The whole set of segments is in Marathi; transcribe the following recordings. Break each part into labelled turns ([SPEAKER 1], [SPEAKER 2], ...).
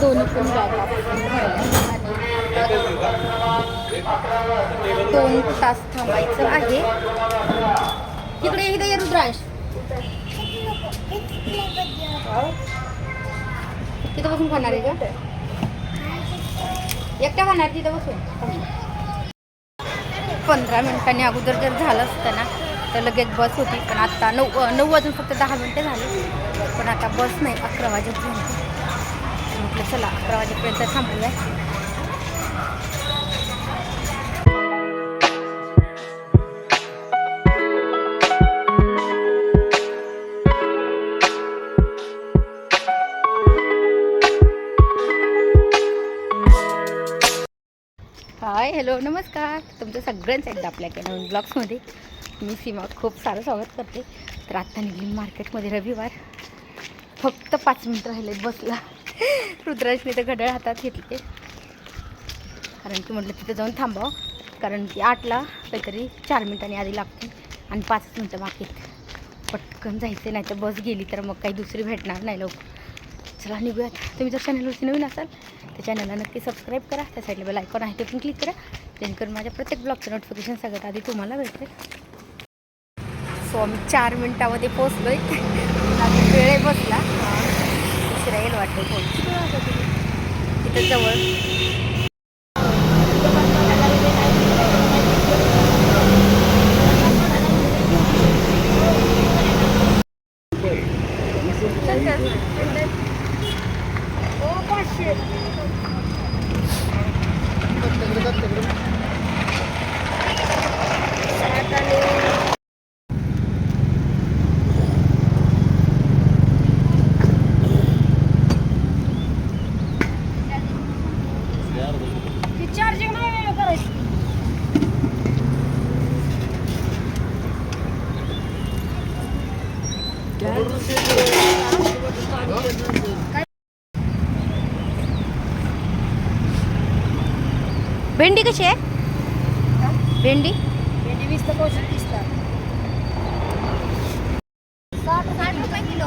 [SPEAKER 1] दोन्ही पण बॅग दोन तास थांबायचं आहे. तिकडे इथे ये रुद्रांश. तिथं बसून खाणार आहे का? एकटा खाणार तिथं बसून? पंधरा मिनिटांनी अगोदर जर झालं असतं ना तर लगेच बस होती. पण आता नऊ नऊ वाजून फक्त दहा मिनटं झाली. पण आता बस नाही अकरा वाजेपर्यंत. म्हटलं चला अकरा वाजेपर्यंत थांबूया. हाय हॅलो नमस्कार. तुमचं सगळ्यांचं एकदा आपल्याकडे नवीन ब्लॉग्समध्ये मी सीमा खूप सारं स्वागत करते. तर आत्ता निघली मार्केटमध्ये रविवार. फक्त पाच मिनटं राहिले बसला. रुद्राजने तर घड्याळ हातात घेतले. कारण की म्हटलं तिथं जाऊन थांबावं. कारण की आठला काहीतरी चार मिनिटांनी आधी लागते आणि पाच मिनटं बाकीत पटकन जायचं नाही तर बस गेली तर मग काही दुसरी भेटणार नाही लवकर. चला निघूयात. तुम्ही जर चॅनलवरती नवीन असाल तर चॅनलला नक्की सबस्क्राईब करा. त्या साईडला बेल आयकॉन आहे ते पण क्लिक करा. जेणेकरून माझ्या प्रत्येक ब्लॉगचं नोटिफिकेशन सगळ्यात आधी तुम्हाला भेटेल. सो आम्ही चार मिनटामध्ये पोचलो आहे वेळ आहे बसला. उशिरा येईल वाटतं. थोडी तिथं जवळ.
[SPEAKER 2] ってくれ、取ってくれ。
[SPEAKER 1] भेंडी कशी आहे? भेंडी?
[SPEAKER 2] भेंडी वीस तर पाचशे तीस ला. साठ साठ रुपये किलो.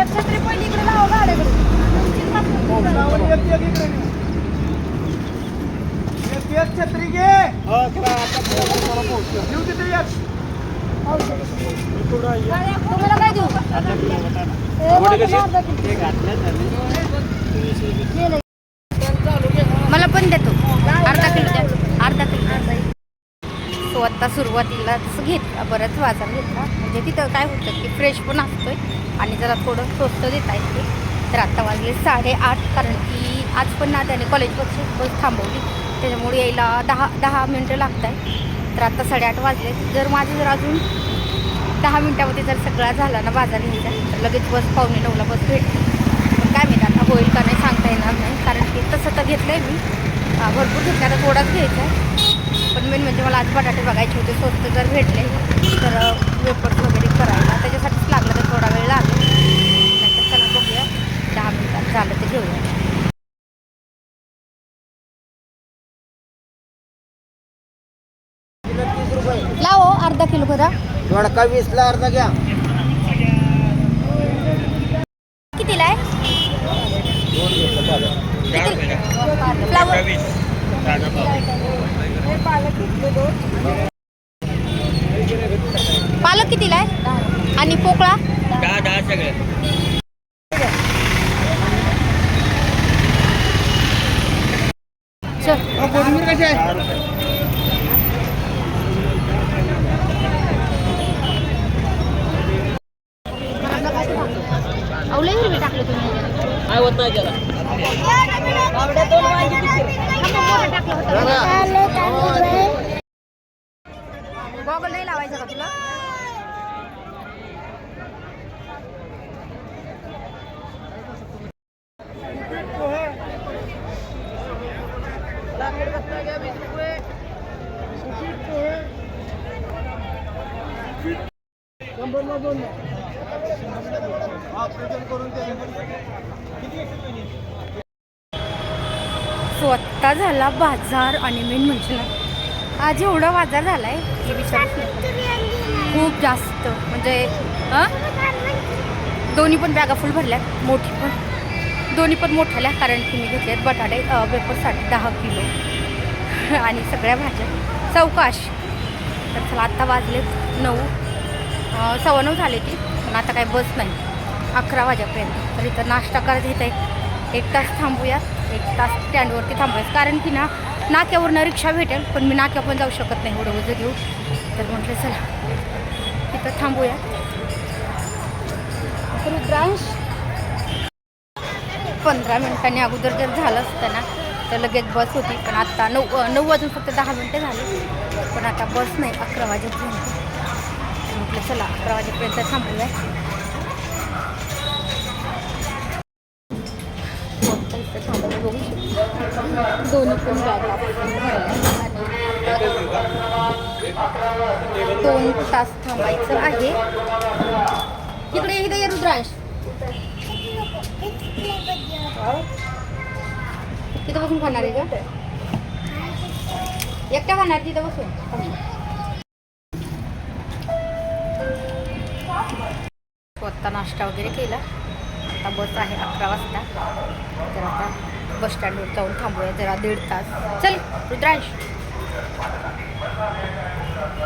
[SPEAKER 2] एक छत्री पहिली इकडे लावा गाड्याकडे
[SPEAKER 3] छत्री घे. देऊ तिथे एक.
[SPEAKER 2] तुम्हाला काय देऊ.
[SPEAKER 1] मला पण देतो. अर्धा किलो द्या. अर्धा किलो सो आता सुरुवातीलाच घेतला. बरंच बाजार घेतला. म्हणजे तिथं काय होतं की फ्रेश पण असतोय. आणि जरा थोडं स्वस्त देता येते. तर आत्ता वाजले साडेआठ. कारण की आज पण ना त्याने कॉलेज बस थांबवली. त्याच्यामुळे यायला दहा दहा मिनटं लागत आहे तर आत्ता साडेआठ वाजले. जर माझे जर अजून दहा मिनटामध्ये जर सगळा झाला ना बाजार घ्यायचा तर लगेच बस पावणे नऊला बस भेटते. पण काय माहिती आता होईल का नाही सांगता येणार नाही. कारण की तसं तर घेतलं आहे मी भरपूर घेतला तर थोडाच घ्यायचा आहे. पण मेन म्हणजे मला आज बटाटे बघायचे होते. स्वस्त जर भेटले तर वेपर्स वगैरे करायला. त्याच्यासाठी लागलं तर थोडा वेळ लागेल नंतर चला बघूया दहा मिनिटात झालं तर घेऊया
[SPEAKER 3] किलो तीस रुपये
[SPEAKER 1] लावो अर्धा किलो करा.
[SPEAKER 3] दोडका वीसला अर्धा घ्या.
[SPEAKER 1] कितीला आहे? किती? फ्लावर पालक कितीला आहे? आणि पोकळा?
[SPEAKER 4] दहा दहा सगळे
[SPEAKER 1] चल
[SPEAKER 3] कोथिंबीर कशी आहे?
[SPEAKER 1] गॉगल नाही लावायचा का तुला
[SPEAKER 3] नंबर दोन सो आत्ता
[SPEAKER 1] स्वतः झाला बाजार आणि मेन म्हणजे ना आज एवढा बाजार झाला आहे की खूप जास्त म्हणजे हां? दोन्ही पण बॅगा फुल भरल्यात मोठी पण. दोन्ही पण मोठ्याल्या कारण की मी घेतल्यात बटाटे अ, वेफरसाठी दहा किलो. आणि सगळ्या भाज्या. चौकाश. तर चला आत्ता वाजलेत नऊ. सव्वा नऊ झाले ती पण आता काय बस नाही. अकरा वाजेपर्यंत. तर इथं नाश्ता करत इथं एक तास थांबूयात एक तास स्टँडवरती थांबूयात. कारण की ना नाक्यावरनं रिक्षा भेटेल पण मी नाक्या पण जाऊ शकत नाही. एवढं वजं घेऊ तर म्हटलं चला इथं थांबूया. रुद्रांश पंधरा मिनिटांनी अगोदर जर झालं असतं ना तर लगेच बस होती. पण आता नऊ नऊ वाजून फक्त दहा मिनटं झाले. पण आता बस नाही. अकरा वाजेपर्यंत. आपलं चला अकरा वाजेपर्यंत थांबूया. थांबून बघू शकतो. दोन्ही पण बॅग आणि दोन तास थांबायचं आहे. इकडे एकदा ये रुद्रांश. तिथं बसून खाणार आहे का? एकट्या खाणार तिथं बसून. आता नाश्ता वगैरे केला. आता बस आहे अकरा वाजता. तर आता बस स्टँडवर जाऊन थांबूया जरा दीड तास. चल रुद्रांश.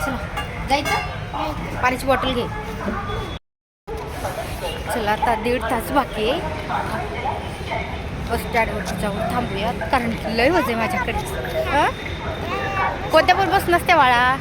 [SPEAKER 1] चला जायचं? पाण्याची बॉटल घे. चला आता दीड तास बाकी बस स्टँडवर जाऊन थांबूया कारण की लय वजे माझ्याकडे. हं? कोणत्या पण बस नसते वाळा